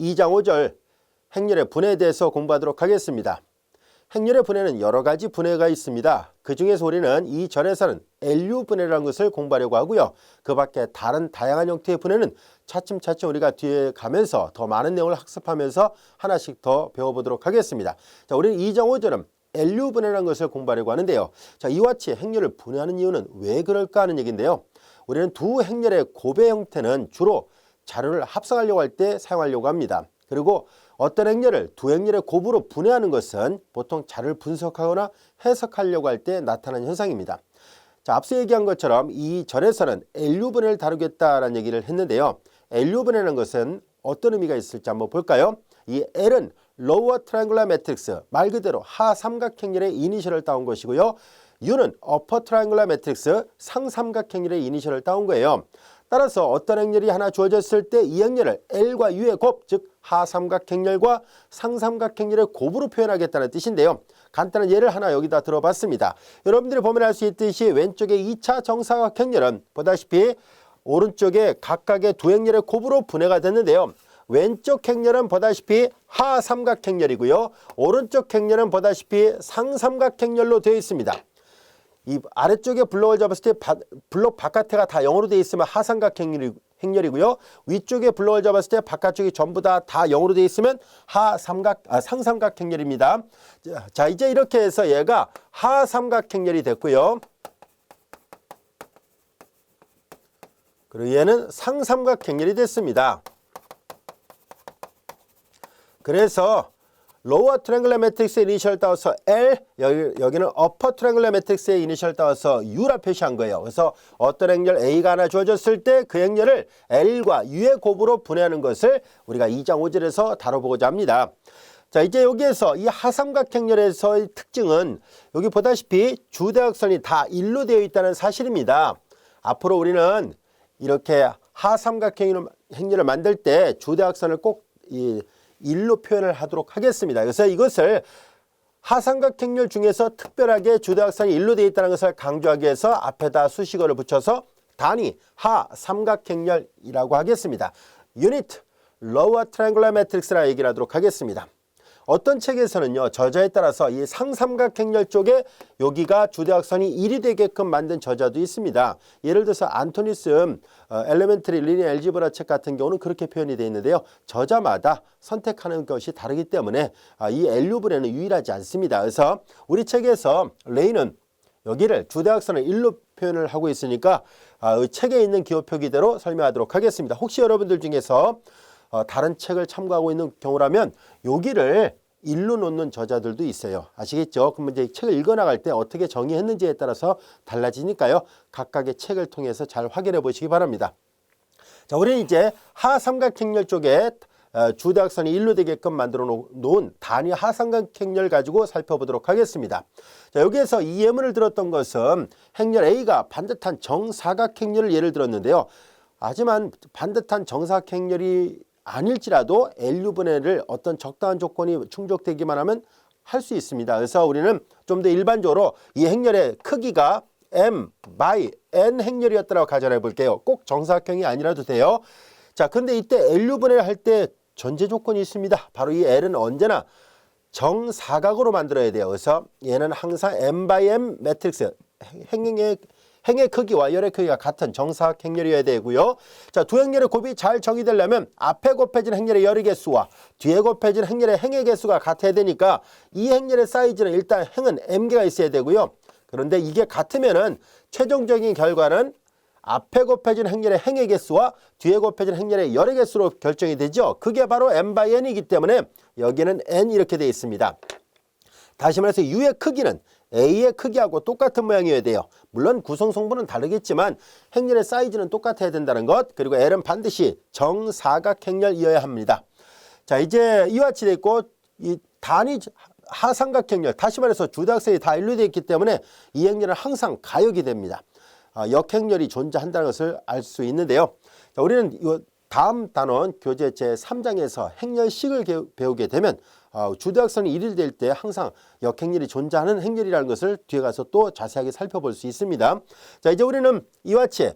2장 5절 행렬의 분해에 대해서 공부하도록 하겠습니다. 행렬의 분해는 여러 가지 분해가 있습니다. 그 중에서 우리는 이 절에서는 LU 분해라는 것을 공부하려고 하고요. 그 밖에 다른 다양한 형태의 분해는 차츰차츰 우리가 뒤에 가면서 더 많은 내용을 학습하면서 하나씩 더 배워보도록 하겠습니다. 자, 우리는 2장 5절은 LU 분해라는 것을 공부하려고 하는데요. 자, 이와 같이 행렬을 분해하는 이유는 왜 그럴까 하는 얘기인데요. 우리는 두 행렬의 고배 형태는 주로 자료를 합성하려고 할 때 사용하려고 합니다. 그리고 어떤 행렬을 두 행렬의 곱으로 분해하는 것은 보통 자료를 분석하거나 해석하려고 할 때 나타나는 현상입니다. 자, 앞서 얘기한 것처럼 이 절에서는 LU 분해를 다루겠다라는 얘기를 했는데요. LU 분해라는 것은 어떤 의미가 있을지 한번 볼까요? 이 L은 Lower Triangular Matrix 말 그대로 하삼각형렬의 이니셜을 따온 것이고요. U는 Upper Triangular Matrix 상삼각형렬의 이니셜을 따온 거예요. 따라서 어떤 행렬이 하나 주어졌을 때 이 행렬을 L과 U의 곱, 즉 하삼각행렬과 상삼각행렬의 곱으로 표현하겠다는 뜻인데요. 간단한 예를 하나 여기다 들어봤습니다. 여러분들이 보면 알 수 있듯이 왼쪽의 2차 정사각행렬은 보다시피 오른쪽에 각각의 두 행렬의 곱으로 분해가 됐는데요. 왼쪽 행렬은 보다시피 하삼각행렬이고요. 오른쪽 행렬은 보다시피 상삼각행렬로 되어 있습니다. 이 아래쪽에 블록을 잡았을 때 바, 블록 바깥에가 다 0으로 되어 있으면 하삼각 행렬이, 행렬이고요. 위쪽에 블록을 잡았을 때 바깥쪽이 전부 다 다 0으로 되어 있으면 하삼각 아, 상삼각 행렬입니다. 자, 자, 이제 이렇게 해서 얘가 하삼각 행렬이 됐고요. 그리고 얘는 상삼각 행렬이 됐습니다. 그래서 로어 트랭글러 매트릭스의 이니셜 따와서 L 여기, 여기는 어퍼 트랭글러 매트릭스의 이니셜 따와서 U라 표시한 거예요. 그래서 어떤 행렬 A가 하나 주어졌을 때 그 행렬을 L과 U의 곱으로 분해하는 것을 우리가 2장 5절에서 다뤄보고자 합니다. 자 이제 여기에서 이 하삼각 행렬에서의 특징은 여기 보다시피 주대각선이 다 일로 되어 있다는 사실입니다. 앞으로 우리는 이렇게 하삼각 행렬을 만들 때 주대각선을 꼭이 일로 표현을 하도록 하겠습니다. 그래서 이것을 하삼각행렬 중에서 특별하게 주대각선이 일로 되어 있다는 것을 강조하기 위해서 앞에다 수식어를 붙여서 단위 하삼각행렬이라고 하겠습니다. 유닛 lower triangular matrix라 얘기를 하도록 하겠습니다. 어떤 책에서는요 저자에 따라서 이 상삼각행렬 쪽에 여기가 주대각선이 1이 되게끔 만든 저자도 있습니다. 예를 들어서 안토니스 어, 엘레멘트리 리니 엘지브라 책 같은 경우는 그렇게 표현이 되어 있는데요. 저자마다 선택하는 것이 다르기 때문에 아, 이 엘류브레는 유일하지 않습니다. 그래서 우리 책에서 레이는 여기를 주대각선을 1로 표현을 하고 있으니까 아, 책에 있는 기호 표기대로 설명하도록 하겠습니다. 혹시 여러분들 중에서 어, 다른 책을 참고하고 있는 경우라면 여기를 일로 놓는 저자들도 있어요. 아시겠죠? 그럼 이제 책을 읽어나갈 때 어떻게 정의했는지에 따라서 달라지니까요. 각각의 책을 통해서 잘 확인해 보시기 바랍니다. 자, 우리는 이제 하삼각행렬 쪽에 어, 주대각선이 일로 되게끔 만들어 놓은 단위 하삼각행렬 가지고 살펴보도록 하겠습니다. 자, 여기에서 이 예문을 들었던 것은 행렬 A가 반듯한 정사각행렬을 예를 들었는데요. 하지만 반듯한 정사각행렬이 아닐지라도 LU 분해를 어떤 적당한 조건이 충족되기만 하면 할 수 있습니다. 그래서 우리는 좀 더 일반적으로 이 행렬의 크기가 m by n 행렬이었다고 가정해 볼게요. 꼭 정사각형이 아니라도 돼요. 자, 근데 이때 LU 분해를 할 때 전제 조건이 있습니다. 바로 이 L은 언제나 정사각으로 만들어야 돼요. 그래서 얘는 항상 m by m 매트릭스 행의 행의 크기와 열의 크기가 같은 정사각 행렬이어야 되고요. 자, 두 행렬의 곱이 잘 정의되려면 앞에 곱해진 행렬의 열의 개수와 뒤에 곱해진 행렬의 행의 개수가 같아야 되니까 이 행렬의 사이즈는 일단 행은 m개가 있어야 되고요. 그런데 이게 같으면은 최종적인 결과는 앞에 곱해진 행렬의 행의 개수와 뒤에 곱해진 행렬의 열의 개수로 결정이 되죠. 그게 바로 m by n이기 때문에 여기는 n 이렇게 되어 있습니다. 다시 말해서 u의 크기는 A의 크기하고 똑같은 모양이어야 돼요. 물론 구성 성분은 다르겠지만 행렬의 사이즈는 똑같아야 된다는 것 그리고 L은 반드시 정사각 행렬이어야 합니다. 자 이제 이와 같이 돼 있고 이 단위 하삼각 행렬 다시 말해서 주대각선이 다 일로 되어 있기 때문에 이 행렬은 항상 가역이 됩니다. 아, 역행렬이 존재한다는 것을 알 수 있는데요. 자, 우리는 이 다음 단원 교재 제3장에서 행렬식을 배우게 되면 어, 주대학선이 일일될 때 항상 역행렬이 존재하는 행렬이라는 것을 뒤에 가서 또 자세하게 살펴볼 수 있습니다. 자 이제 우리는 이와 같이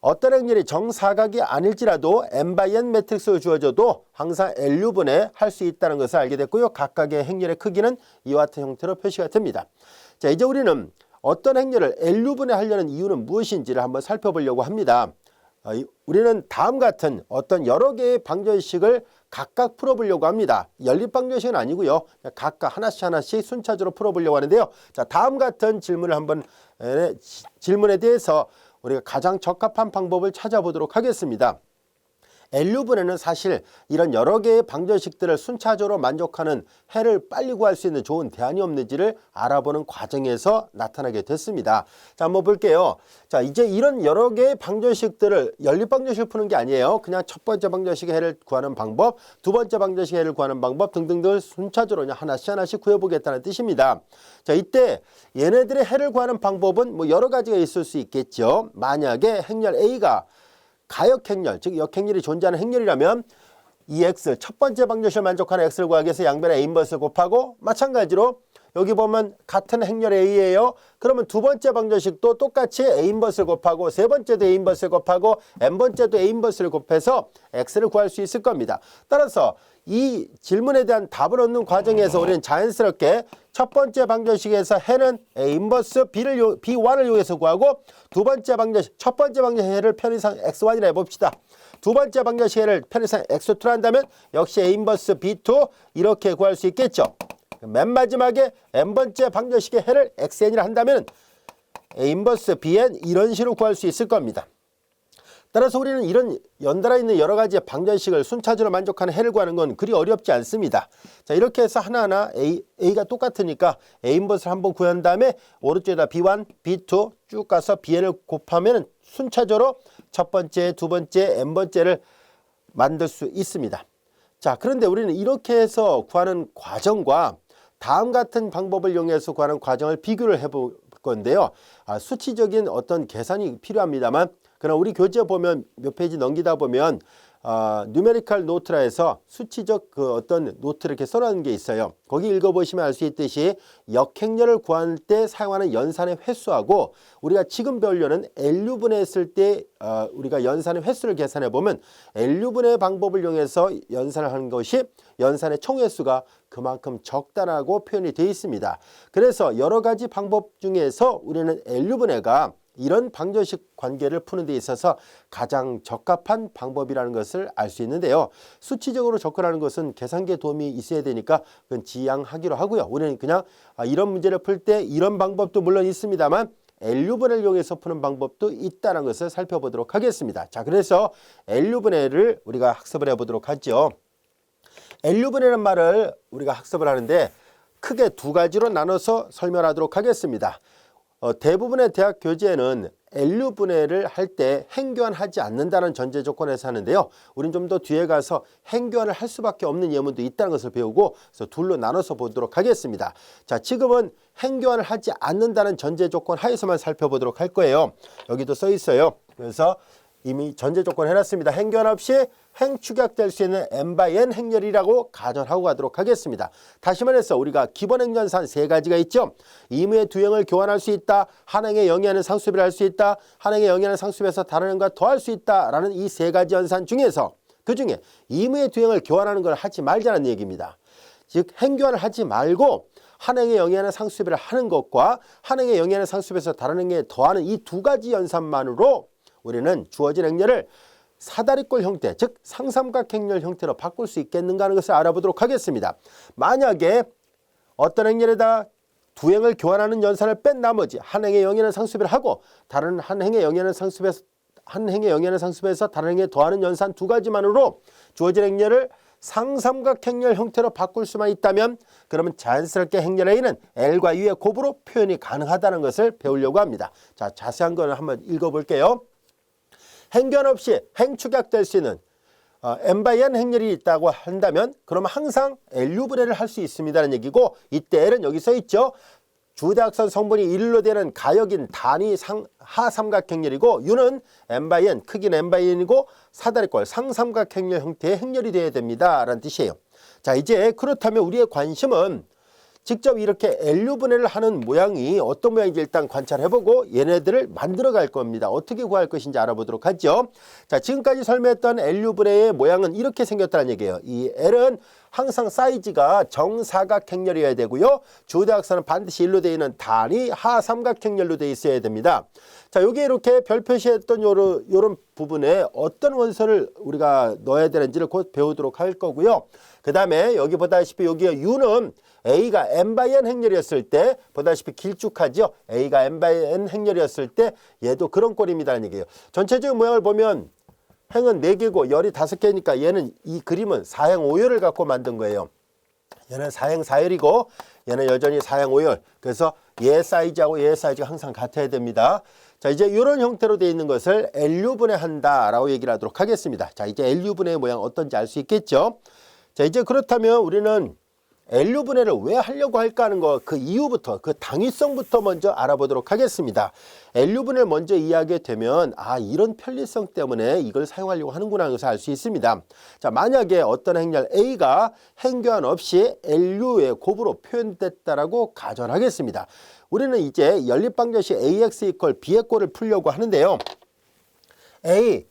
어떤 행렬이 정사각이 아닐지라도 n by n 매트릭스로 주어져도 항상 L유분의 할 수 있다는 것을 알게 됐고요. 각각의 행렬의 크기는 이와 같은 형태로 표시가 됩니다. 자, 이제 우리는 어떤 행렬을 L유분의 하려는 이유는 무엇인지를 한번 살펴보려고 합니다. 우리는 다음 같은 어떤 여러 개의 방정식을 각각 풀어보려고 합니다. 연립 방정식은 아니고요. 각각 하나씩 하나씩 순차적으로 풀어보려고 하는데요. 자, 다음 같은 질문을 한번 질문에 대해서 우리가 가장 적합한 방법을 찾아보도록 하겠습니다. L유분에는 사실 이런 여러 개의 방정식들을 순차적으로 만족하는 해를 빨리 구할 수 있는 좋은 대안이 없는지를 알아보는 과정에서 나타나게 됐습니다. 자, 한번 볼게요. 자, 이제 이런 여러 개의 방정식들을 연립 방정식을 푸는 게 아니에요. 그냥 첫 번째 방정식의 해를 구하는 방법, 두 번째 방정식의 해를 구하는 방법 등등들 순차적으로 하나씩 하나씩 구해보겠다는 뜻입니다. 자, 이때 얘네들의 해를 구하는 방법은 뭐 여러 가지가 있을 수 있겠죠. 만약에 행렬 A가 가역 행렬, 즉 역행렬이 존재하는 행렬이라면 이 x 첫 번째 방정식을 만족하는 x를 구하기 위해서 양변에 a 인버스를 곱하고 마찬가지로 여기 보면 같은 행렬 a예요. 그러면 두 번째 방정식도 똑같이 a 인버스를 곱하고 세 번째도 a 인버스를 곱하고 n 번째도 a 인버스를 곱해서 x를 구할 수 있을 겁니다. 따라서 이 질문에 대한 답을 얻는 과정에서 우리는 자연스럽게 첫 번째 방정식에서 해는 인버스 b를 요, b1을 이용해서 구하고 두 번째 방정식 첫 번째 방정식 해를 편의상 x1이라 해봅시다. 두 번째 방정식 해를 편의상 x2로 한다면 역시 a 인버스 b2 이렇게 구할 수 있겠죠. 맨 마지막에 n번째 방정식의 해를 xn이라 한다면 a 인버스 bn 이런 식으로 구할 수 있을 겁니다. 따라서 우리는 이런 연달아 있는 여러 가지의 방정식을 순차적으로 만족하는 해를 구하는 건 그리 어렵지 않습니다. 자 이렇게 해서 하나하나 A, A가 똑같으니까 A 인버스를 한번 구한 다음에 오른쪽에다 B1, B2 쭉 가서 BN을 곱하면 순차적으로 첫 번째, 두 번째, N번째를 만들 수 있습니다. 자, 그런데 우리는 이렇게 해서 구하는 과정과 다음 같은 방법을 이용해서 구하는 과정을 비교를 해볼 건데요. 아, 수치적인 어떤 계산이 필요합니다만, 그러나 우리 교재 보면 몇 페이지 넘기다 보면 어, 뉴메리컬 노트라 해서 수치적 그 어떤 노트를 이렇게 써놓은 게 있어요. 거기 읽어보시면 알 수 있듯이 역행렬을 구할 때 사용하는 연산의 횟수하고 우리가 지금 배우려는 L유분해 했을 때 어, 우리가 연산의 횟수를 계산해 보면 L유분의 방법을 이용해서 연산을 하는 것이 연산의 총횟수가 그만큼 적다라고 표현이 되어 있습니다. 그래서 여러 가지 방법 중에서 우리는 L유분해가 이런 방정식 관계를 푸는 데 있어서 가장 적합한 방법이라는 것을 알 수 있는데요. 수치적으로 접근하는 것은 계산기에 도움이 있어야 되니까 그건 지양하기로 하고요. 우리는 그냥 아, 이런 문제를 풀 때 이런 방법도 물론 있습니다만 L유분해를 이용해서 푸는 방법도 있다는 것을 살펴보도록 하겠습니다. 자, 그래서 L유분해를 우리가 학습을 해보도록 하죠. L유분해라는 말을 우리가 학습을 하는데 크게 두 가지로 나눠서 설명하도록 하겠습니다. 어, 대부분의 대학 교재에는 L유분해를 할 때 행교환하지 않는다는 전제 조건에서 하는데요. 우린 좀 더 뒤에 가서 행교환을 할 수밖에 없는 예문도 있다는 것을 배우고 그래서 둘로 나눠서 보도록 하겠습니다. 자, 지금은 행교환을 하지 않는다는 전제 조건 하에서만 살펴보도록 할 거예요. 여기도 써 있어요. 그래서 이미 전제 조건 해놨습니다. 행교환 없이 행축약될 수 있는 n 행렬이라고 가정하고 가도록 하겠습니다. 다시 말해서 우리가 기본 행전산 세 가지가 있죠. 이무의 두 행을 교환할 수 있다. 한 행에 영위하는 상수비를 할 수 있다. 한 행에 영위하는 상수비에서 다른 행과 더할 수 있다라는 이 세 가지 연산 중에서 그 중에 이무의 두 행을 교환하는 걸 하지 말자는 얘기입니다. 즉 행교환을 하지 말고 한 행에 영위하는 상수비를 하는 것과 한 행에 영위하는 상수비에서 다른 행에 더하는 이 두 가지 연산만으로 우리는 주어진 행렬을 사다리꼴 형태, 즉 상삼각 행렬 형태로 바꿀 수 있겠는가 하는 것을 알아보도록 하겠습니다. 만약에 어떤 행렬에다 두 행을 교환하는 연산을 뺀 나머지 한 행에 영위하는 상수비를 하고 다른 한 행에 영위하는 상수비에서 한 행에 영위하는 상수비에서 다른 행에 더하는 연산 두 가지만으로 주어진 행렬을 상삼각 행렬 형태로 바꿀 수만 있다면 그러면 자연스럽게 행렬 A는 L과 U의 곱으로 표현이 가능하다는 것을 배우려고 합니다. 자, 자세한 거는 한번 읽어볼게요. 행견 없이 행축약될 수 있는 어, n 행렬이 있다고 한다면 그러면 항상 L유분해를 할 수 있습니다는 얘기고 이때 L은 여기 써 있죠. 주대학선 성분이 1로 되는 가역인 단위 상, 하삼각행렬이고 by n 크기는 n이고 사다리꼴 상삼각행렬 형태의 행렬이 되어야 됩니다. 라는 뜻이에요. 자 이제 그렇다면 우리의 관심은 직접 이렇게 LU 분해를 하는 모양이 어떤 모양인지 일단 관찰해보고 얘네들을 만들어 갈 겁니다. 어떻게 구할 것인지 알아보도록 하죠. 자, 지금까지 설명했던 LU 분해의 모양은 이렇게 생겼다는 얘기예요. 이 L은 항상 사이즈가 정사각행렬이어야 되고요. 주대각선은 반드시 일로 되어 있는 단이 하삼각행렬로 되어 있어야 됩니다. 자, 여기 이렇게 별 표시했던 요런, 요런 부분에 어떤 원선을 우리가 넣어야 되는지를 곧 배우도록 할 거고요. 그 다음에 여기 보다시피 여기 U는 A가 n by n 행렬이었을 때 보다시피 길쭉하죠. A가 n by n 행렬이었을 때 얘도 그런 꼴입니다는 얘기예요. 전체적인 모양을 보면 행은 4개고 열이 5개니까 얘는 이 그림은 사행 5열을 갖고 만든 거예요. 얘는 사행 4열이고 얘는 여전히 사행 5열. 그래서 얘 사이즈하고 얘 사이즈가 항상 같아야 됩니다. 자 이제 이런 형태로 되어 있는 것을 LU분해 한다라고 얘기를 하도록 하겠습니다. 자 이제 LU분해의 모양 어떤지 알 수 있겠죠. 자 이제 그렇다면 우리는 LU 분해를 왜 하려고 할까 하는 거 그 이유부터 그 당위성부터 먼저 알아보도록 하겠습니다. LU 분해를 먼저 이해하게 되면 아 이런 편리성 때문에 이걸 사용하려고 하는구나 하는 것을 알 수 있습니다. 자 만약에 어떤 행렬 A가 행교환 없이 LU의 곱으로 표현됐다라고 가정하겠습니다. 우리는 이제 연립방정식 AX 이퀄 B의 꼴을 풀려고 하는데요. A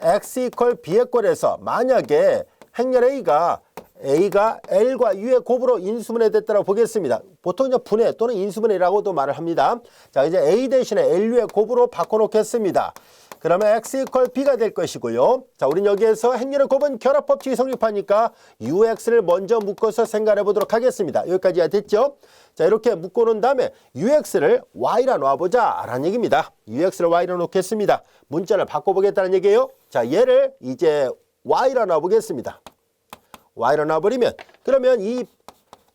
X 이퀄 B의 꼴에서 만약에 행렬 A가 A가 L과 U의 곱으로 인수분해 됐다고 보겠습니다. 보통 이제 분해 또는 인수분해라고도 말을 합니다. 자, 이제 A 대신에 LU의 곱으로 바꿔놓겠습니다. 그러면 X 이퀄 B가 될 것이고요. 자, 우린 여기에서 행렬의 곱은 결합법칙이 성립하니까 UX를 먼저 묶어서 생각해 보도록 하겠습니다. 여기까지야 됐죠? 자, 이렇게 묶어 놓은 다음에 UX를 Y라 놔보자 라는 얘기입니다. UX를 Y라 놓겠습니다. 문자를 바꿔보겠다는 얘기예요. 자, 얘를 이제 Y라 놔보겠습니다. Y로 놔버리면 그러면 이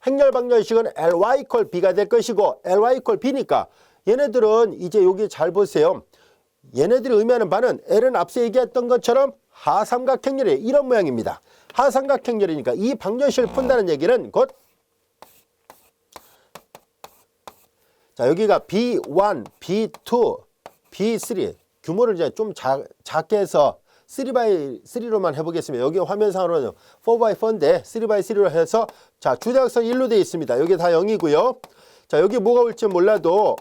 행렬 방정식은 ly 콜 b가 될 것이고 ly 콜 b니까 얘네들은 이제 여기 잘 보세요. 얘네들이 의미하는 바는 L은 앞서 얘기했던 것처럼 하삼각행렬의 이런 모양입니다. 하삼각행렬이니까 이 방정식을 푼다는 얘기는 곧 자, 여기가 B1, B2, B3 규모를 이제 좀 작, 작게 해서 3x 3로만 해보겠습니다. 여기 화면상으로는 4x 4인데 3x 3로 해서 자 주대각선 1로 되어 있습니다. 여기 다 0이고요. 자 여기 뭐가 올지 몰라도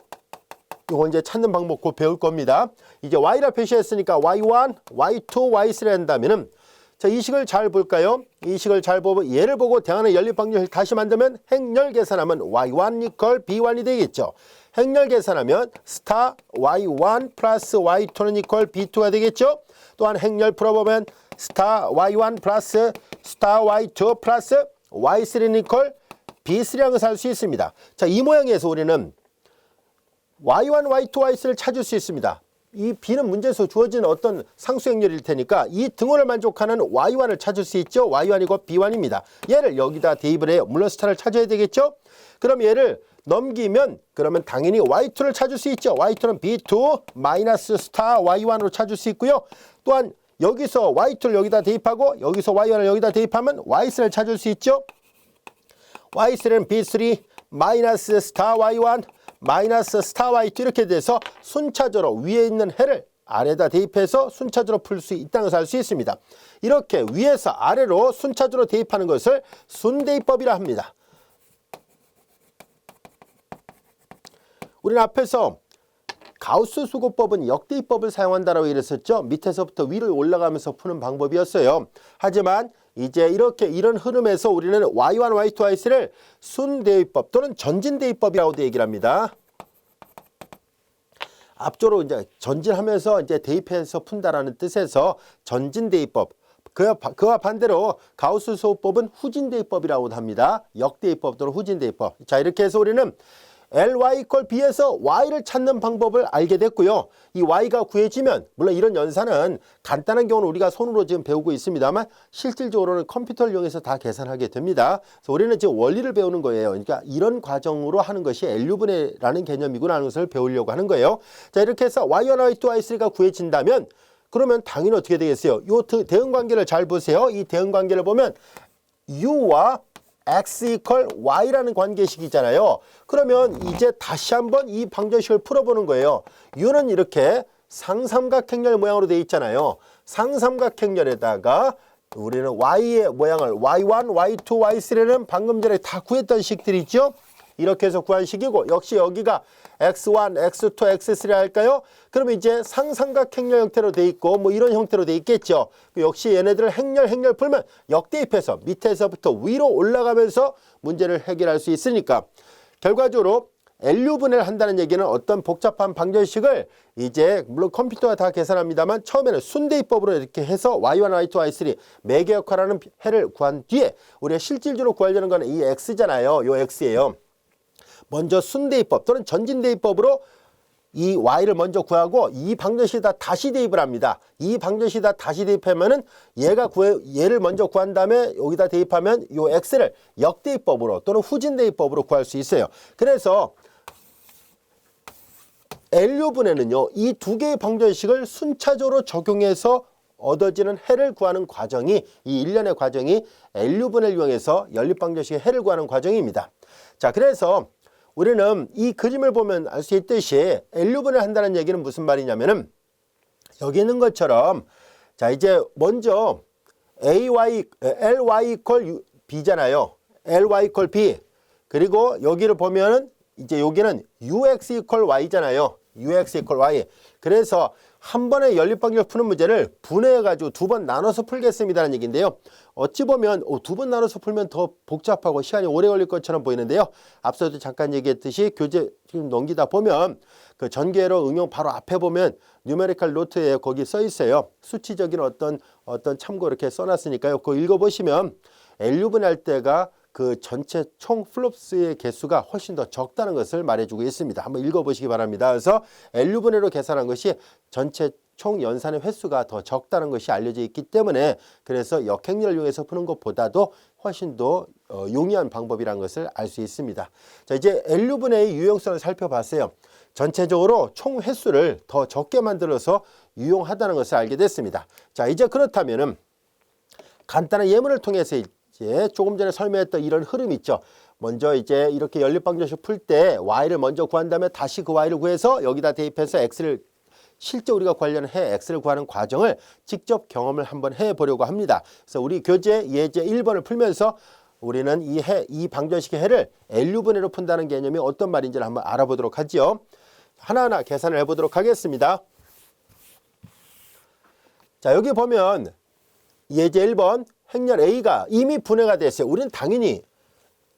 이거 이제 찾는 방법 곧 배울 겁니다. 이제 y라 표시했으니까 y1, y2, y3 한다면은 자, 이 식을 잘 볼까요? 이 식을 잘 보고 얘를 보고 대항하는 연립방정식을 다시 만들면 행렬 계산하면 y1 이퀄 b1이 되겠죠. 행렬 계산하면 스타 y1 플러스 y2는 이퀄 b2가 되겠죠. 또한 행렬 풀어보면 스타 y1 플러스 스타 y2 플러스 y3는 이퀄 b3라는 것을 알수 있습니다. 자, 이 모양에서 우리는 y1, y2, y3를 찾을 수 있습니다. 이 b는 문제에서 주어진 어떤 상수행렬일 테니까 이 등호를 만족하는 y1을 찾을 수 있죠. y1이고 b1입니다. 얘를 여기다 대입을 해요. 물론 스타를 찾아야 되겠죠. 그럼 얘를 넘기면 그러면 당연히 y2를 찾을 수 있죠. y2는 b2 마이너스 스타 y1으로 찾을 수 있고요. 또한 여기서 y2를 여기다 대입하고 여기서 y1을 여기다 대입하면 y3를 찾을 수 있죠. y3는 b3 마이너스 스타 y1 마이너스 스타 y2 이렇게 돼서 순차적으로 위에 있는 해를 아래다 대입해서 순차적으로 풀 수 있다는 것을 알 수 있습니다. 이렇게 위에서 아래로 순차적으로 대입하는 것을 순대입법이라 합니다. 우리는 앞에서 가우스 수고법은 역대입법을 사용한다라고 이랬었죠. 밑에서부터 위로 올라가면서 푸는 방법이었어요. 하지만 이제 이렇게 이런 흐름에서 우리는 y1, y2, y3를 순대입법 또는 전진대입법이라고도 얘기를 합니다. 앞쪽으로 이제 전진하면서 이제 대입해서 푼다라는 뜻에서 전진대입법. 그와, 반대로 가우스 수호법은 후진대입법이라고도 합니다. 역대입법 또는 후진대입법. 자 이렇게 해서 우리는 ly 이퀄 b에서 y를 찾는 방법을 알게 됐고요. 이 y가 구해지면 물론 이런 연산은 간단한 경우는 우리가 손으로 지금 배우고 있습니다만 실질적으로는 컴퓨터를 이용해서 다 계산하게 됩니다. 그래서 우리는 지금 원리를 배우는 거예요. 그러니까 이런 과정으로 하는 것이 LU분해라는 개념이구나 하는 것을 배우려고 하는 거예요. 자 이렇게 해서 y1, y2, y3가 구해진다면 그러면 당연히 어떻게 되겠어요? 이 대응 관계를 잘 보세요. 이 대응 관계를 보면 u와 x 이퀄 y라는 관계식이잖아요. 그러면 이제 다시 한번 이 방정식을 풀어보는 거예요. u는 이렇게 상삼각행렬 모양으로 되어 있잖아요. 상삼각행렬에다가 우리는 y의 모양을 y1, y2, y3는 방금 전에 다 구했던 식들이 있죠. 이렇게 해서 구한 식이고 역시 여기가 x1, x2, x3 할까요? 그러면 이제 상삼각 행렬 형태로 돼 있고 뭐 이런 형태로 돼 있겠죠. 역시 얘네들을 행렬 행렬 풀면 역대입해서 밑에서부터 위로 올라가면서 문제를 해결할 수 있으니까 결과적으로 LU분해를 한다는 얘기는 어떤 복잡한 방정식을 이제 물론 컴퓨터가 다 계산합니다만 처음에는 순대입법으로 이렇게 해서 y1, y2, y3 매개 역할하는 해를 구한 뒤에 우리가 실질적으로 구하려는 거는 이 x잖아요. 요 x예요. 먼저 순대입법 또는 전진대입법으로 이 y를 먼저 구하고 이 방정식에다 다시 대입을 합니다. 이 방정식에다 다시 대입하면은 얘가 구해 얘를 먼저 구한 다음에 여기다 대입하면 요 x를 역대입법으로 또는 후진대입법으로 구할 수 있어요. 그래서 LU분해는요. 이 두 개의 방정식을 순차적으로 적용해서 얻어지는 해를 구하는 과정이 이 일련의 과정이 LU분해를 이용해서 연립방정식의 해를 구하는 과정입니다. 자, 그래서 우리는 이 그림을 보면 알 수 있듯이 LU분해를 한다는 얘기는 무슨 말이냐면은 여기 있는 것처럼 자, 이제 먼저 AY, LY 이퀄 B잖아요. LY 이퀄 B. 그리고 여기를 보면은 이제 여기는 UX 이퀄 Y잖아요. UX 이퀄 Y. 그래서 한 번에 연립방정 푸는 문제를 분해해가지고 두 번 나눠서 풀겠습니다는 얘기인데요. 어찌 보면 어, 두번 나눠서 풀면 더 복잡하고 시간이 오래 걸릴 것처럼 보이는데요. 앞서도 잠깐 얘기했듯이 교재 지금 넘기다 보면 그 전개로 응용 바로 앞에 보면 뉴메리컬 노트에 거기 써 있어요. 수치적인 어떤 어떤 참고 이렇게 써놨으니까요. 그거 읽어보시면 LU분할 때가 그 전체 총 플롭스의 개수가 훨씬 더 적다는 것을 말해주고 있습니다. 한번 읽어보시기 바랍니다. 그래서 L분해로 계산한 것이 전체 총 연산의 횟수가 더 적다는 것이 알려져 있기 때문에 그래서 역행렬을 이용해서 푸는 것보다도 훨씬 더 어, 용이한 방법이라는 것을 알 수 있습니다. 자 이제 L분해의 유용성을 살펴봤어요. 전체적으로 총 횟수를 더 적게 만들어서 유용하다는 것을 알게 됐습니다. 자 이제 그렇다면은 간단한 예문을 통해서 이제 조금 전에 설명했던 이런 흐름 있죠. 먼저 이제 이렇게 연립방정식 풀 때 y를 먼저 구한 다음에 다시 그 y를 구해서 여기다 대입해서 x를 실제 우리가 관련 해 x를 구하는 과정을 직접 경험을 한번 해 보려고 합니다. 그래서 우리 교재 예제 1번을 풀면서 우리는 이 해, 이 방정식의 해를 LU분해로 푼다는 개념이 어떤 말인지를 한번 알아보도록 하죠. 하나하나 계산을 해보도록 하겠습니다. 자, 여기 보면 예제 1번 행렬 A가 이미 분해가 됐어요. 우리는 당연히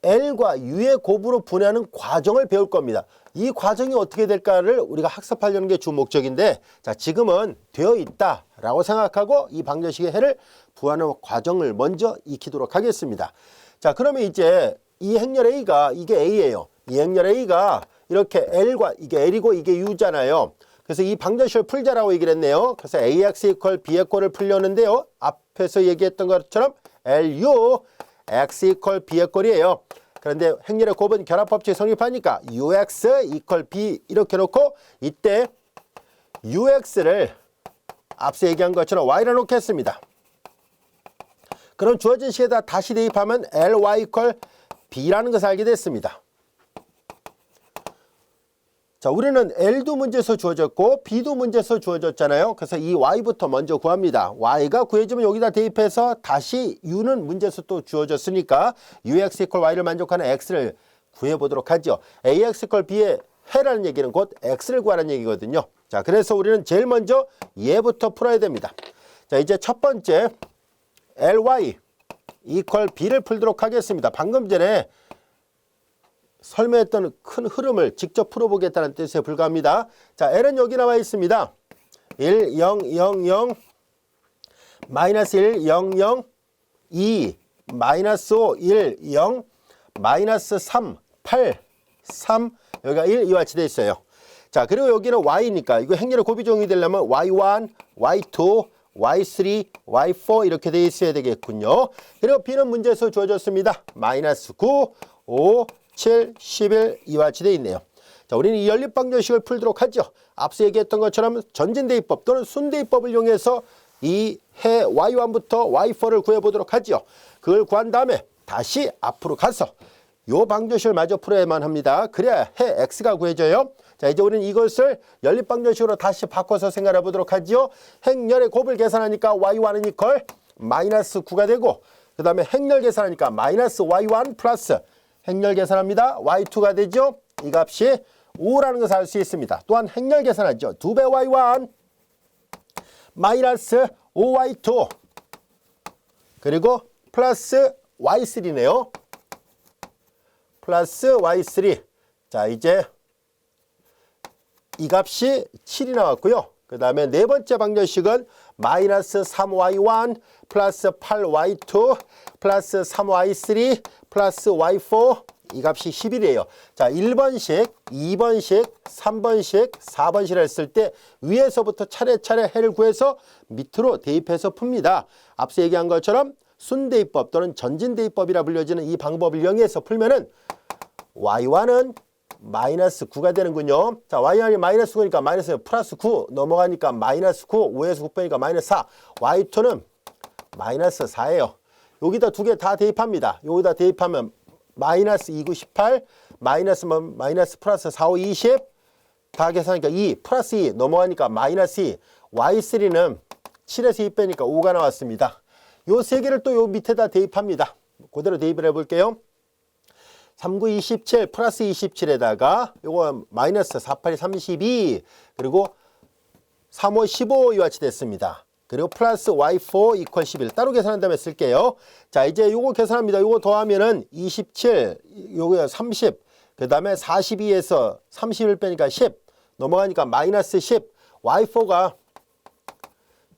L과 U의 곱으로 분해하는 과정을 배울 겁니다. 이 과정이 어떻게 될까를 우리가 학습하려는 게 주 목적인데 자 지금은 되어 있다라고 생각하고 이 방정식의 해를 구하는 과정을 먼저 익히도록 하겠습니다. 자 그러면 이제 이 행렬 A가 이게 A예요. 이 행렬 A가 이렇게 L과 이게 L이고 이게 U잖아요. 그래서 이 방정식을 풀자라고 얘기를 했네요. 그래서 AX 이퀄 B의 꼴을 풀려는데요. 앞에서 얘기했던 것처럼 LU X 이퀄 B의 꼴이에요. 그런데 행렬의 곱은 결합법칙이 성립하니까 UX 이퀄 B 이렇게 놓고 이때 UX를 앞서 얘기한 것처럼 Y를 놓겠습니다. 그럼 주어진 시에다 다시 대입하면 LY 이퀄 B라는 것을 알게 됐습니다. 자, 우리는 L도 문제에서 주어졌고 B도 문제에서 주어졌잖아요. 그래서 이 Y부터 먼저 구합니다. Y가 구해지면 여기다 대입해서 다시 U는 문제에서 또 주어졌으니까 UX 이퀄 Y를 만족하는 X를 구해보도록 하죠. AX 이퀄 B의 해라는 얘기는 곧 X를 구하는 얘기거든요. 자, 그래서 우리는 제일 먼저 얘부터 풀어야 됩니다. 자, 이제 첫 번째 LY 이퀄 B를 풀도록 하겠습니다. 방금 전에 설명했던 큰 흐름을 직접 풀어보겠다는 뜻에 불과합니다. 자, L은 여기 나와 있습니다. 1, 0, 0, 0, 마이너스 1, 0, 0, 2, 마이너스 5, 1, 0, 마이너스 3, 8, 3, 여기가 1, 이와 같이 되어 있어요. 자, 그리고 여기는 Y니까 이거 행렬의 적용이 되려면 Y1, Y2, Y3, Y4 이렇게 되어 있어야 되겠군요. 그리고 B는 문제에서 주어졌습니다. 마이너스 9, 5, 7, 11 이와 같이 되어 있네요. 자, 우리는 이 연립방정식을 풀도록 하죠. 앞서 얘기했던 것처럼 전진대입법 또는 순대입법을 이용해서 이 해 y1부터 y4를 구해보도록 하죠. 그걸 구한 다음에 다시 앞으로 가서 요 방정식을 마저 풀어야만 합니다. 그래야 해 x가 구해져요. 자, 이제 우리는 이것을 연립방정식으로 다시 바꿔서 생각해 보도록 하죠. 행렬의 곱을 계산하니까 y1은 이퀄 마이너스 9가 되고 그 다음에 행렬 계산하니까 마이너스 y1 플러스 행렬 계산합니다. y2가 되죠. 이 값이 5라는 것을 알 수 있습니다. 또한 행렬 계산하죠. 2배 y1 마이너스 5y2 그리고 플러스 y3네요. 플러스 y3 자 이제 이 값이 7이 나왔고요. 그 다음에 네 번째 방정식은 마이너스 3y1 플러스 8y2 플러스 3y3 플러스 y4 이 값이 11이에요. 자, 1번식, 2번식, 3번식, 4번식을 했을 때 위에서부터 차례차례 해를 구해서 밑으로 대입해서 풉니다. 앞서 얘기한 것처럼 순대입법 또는 전진대입법이라 불려지는 이 방법을 이용해서 풀면은 y1은 마이너스 9가 되는군요. 자, y1이 마이너스 9니까 마이너스 플러스 9 넘어가니까 마이너스 9, 5에서 9 빼니까 마이너스 4. y2는 마이너스 4예요. 여기다 두 개 다 대입합니다. 여기다 대입하면 마이너스 2, 9, 18, 마이너스 뭐, 마이너스 플러스 4, 5, 20. 다 계산하니까 2, 플러스 2 넘어가니까 마이너스 2. y3는 7에서 2 빼니까 5가 나왔습니다. 요 세 개를 또 요 밑에다 대입합니다. 그대로 대입을 해볼게요. 39, 27 플러스 27에다가 요거 마이너스 48, 32 그리고 3, 5, 15 이와 같이 됐습니다. 그리고 플러스 y4 이퀄 11 따로 계산한 다음에 쓸게요. 자 이제 요거 계산합니다. 요거 더하면은 27 요거 30 그 다음에 42에서 31 빼니까 10 넘어가니까 마이너스 10 y4가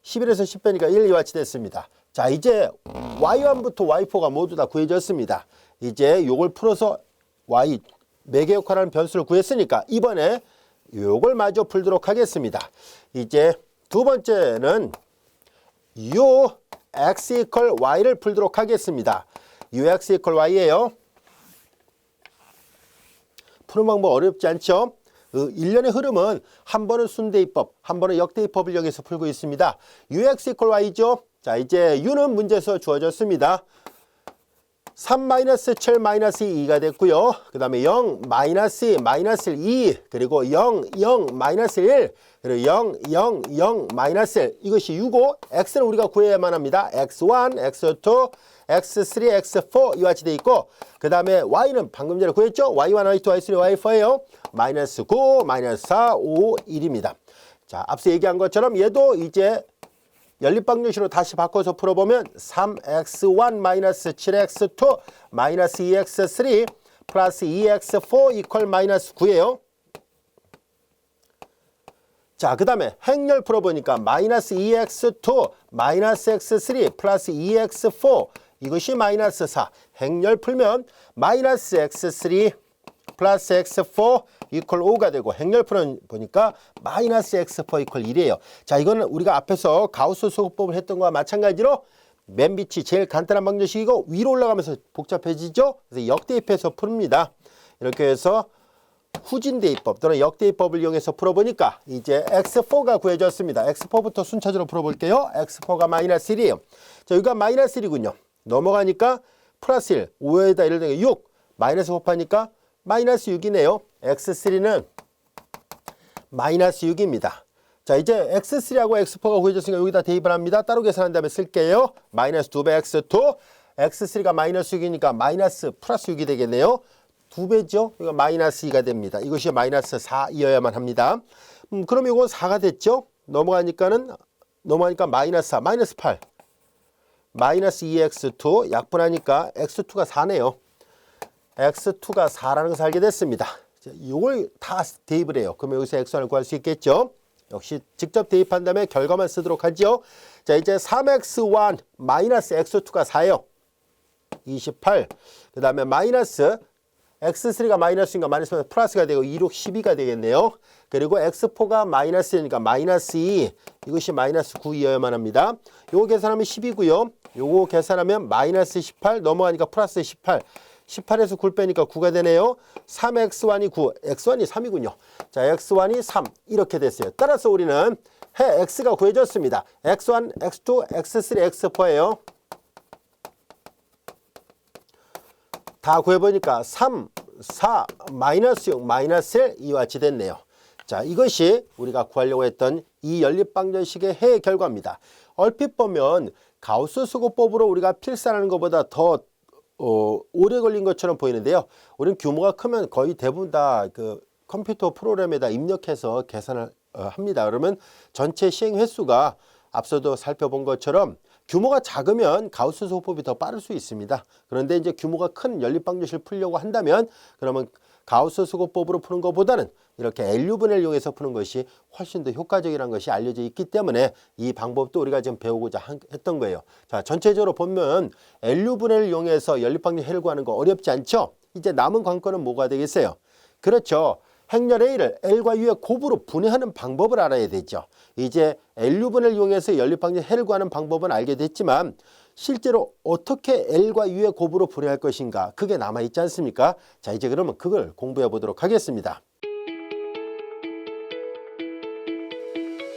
11에서 10 빼니까 1 이와 같이 됐습니다. 자 이제 y1부터 y4가 모두 다 구해졌습니다. 이제 요걸 풀어서 y 매개 역할하는 변수를 구했으니까 이번에 요걸 마저 풀도록 하겠습니다. 이제 두 번째는 요 x 이퀄 y를 풀도록 하겠습니다. 요 x 이퀄 y예요. 푸는 방법 어렵지 않죠? 그 일련의 흐름은 한 번은 순대입법, 한 번은 역대입법을 이용해서 풀고 있습니다. ux 이퀄 y죠. 자, 이제 u는 문제에서 주어졌습니다. 3-7 마이너스 2가 됐고요. 그 다음에 0 마이너스 마이너스 2 그리고 0 0 마이너스 1 그리고 0 0 0 마이너스 1 이것이 6고 x는 우리가 구해야만 합니다. x1, x2, x3, x4 이와 같이 돼 있고 그 다음에 y는 방금 전에 구했죠. y1, y2, y3, y4예요. 마이너스 9, 마이너스 4, 5, 1입니다. 자 앞서 얘기한 것처럼 얘도 이제 연립방정식으로 다시 바꿔서 풀어보면 3x1-7x2 마이너스 2x3 플러스 2x4 이퀄 마이너스 9예요. 자, 그 다음에 행렬 풀어보니까 마이너스 2x2 마이너스 x3 플러스 2x4 이것이 마이너스 4. 행렬 풀면 마이너스 x3 플러스 x4 이퀄 5가 되고 행렬 풀어 보니까 마이너스 x4 이퀄 1이에요. 자, 이거는 우리가 앞에서 가우스 소급법을 했던 거와 마찬가지로 맨 밑이 제일 간단한 방정식이고 위로 올라가면서 복잡해지죠. 그래서 역대입해서 풉니다. 이렇게 해서 후진 대입법 또는 역대입법을 이용해서 풀어보니까 이제 x4가 구해졌습니다. x4부터 순차적으로 풀어볼게요. x4가 마이너스 1이에요. 자, 여기가 마이너스 1이군요. 넘어가니까 플러스 1, 5에다 1을 더해 6, 마이너스 곱하니까 마이너스 6이네요. x3는 마이너스 6입니다. 자 이제 x3하고 x4가 구해졌으니까 여기다 대입을 합니다. 따로 계산한 다음에 쓸게요. 마이너스 2배 x2 x3가 마이너스 6이니까 마이너스 플러스 6이 되겠네요. 2배죠. 이거 마이너스 2가 됩니다. 이것이 마이너스 4이어야만 합니다. 음, 그럼 이거 4가 됐죠. 넘어가니까는 넘어가니까 마이너스 4, 마이너스 8 마이너스 2x2 약분하니까 x2가 4네요. X2가 4라는 것을 알게 됐습니다. 이걸 다 대입을 해요. 그러면 여기서 x1을 구할 수 있겠죠? 역시 직접 대입한 다음에 결과만 쓰도록 하죠. 자, 이제 3x1 마이너스 x2가 4예요. 28. 그 다음에 마이너스 x3가 마이너스인가 마이너스 플러스가 되고 2, 6, 12가 되겠네요. 그리고 x4가 마이너스니까 마이너스 2. 이것이 마이너스 9이어야만 합니다. 요거 계산하면 10이고요. 요거 계산하면 마이너스 18 넘어가니까 플러스 18. 18에서 9를 빼니까 9가 되네요. 3x1이 9, x1이 3이군요. 자, x1이 3 이렇게 됐어요. 따라서 우리는 해 x가 구해졌습니다. x1, x2, x3, x4예요. 다 구해보니까 3, 4, 마이너스 6, 마이너스 1 이와 같이 됐네요. 자, 이것이 우리가 구하려고 했던 이 연립방정식의 해 결과입니다. 얼핏 보면 가우스 수고법으로 우리가 필사하는 것보다 더 어, 오래 걸린 것처럼 보이는데요. 우리는 규모가 크면 거의 대부분 다 그 컴퓨터 프로그램에다 입력해서 계산을 어, 합니다. 그러면 전체 시행 횟수가 앞서도 살펴본 것처럼 규모가 작으면 가우스 소법이 더 빠를 수 있습니다. 그런데 이제 규모가 큰 연립방정식을 풀려고 한다면 그러면 가우스 수고법으로 푸는 것보다는 이렇게 LU분해를 이용해서 푸는 것이 훨씬 더 효과적이라는 것이 알려져 있기 때문에 이 방법도 우리가 지금 배우고자 한- 했던 거예요. 자, 전체적으로 보면 LU분해를 이용해서 연립방정 해를 구하는 거 어렵지 않죠? 이제 남은 관건은 뭐가 되겠어요? 그렇죠. 행렬 A를 L과 U의 곱으로 분해하는 방법을 알아야 되죠. 이제 L분을 이용해서 연립방정 해를 구하는 방법은 알게 됐지만 실제로 어떻게 L과 U의 곱으로 분해할 것인가 그게 남아있지 않습니까? 자 이제 그러면 그걸 공부해 보도록 하겠습니다.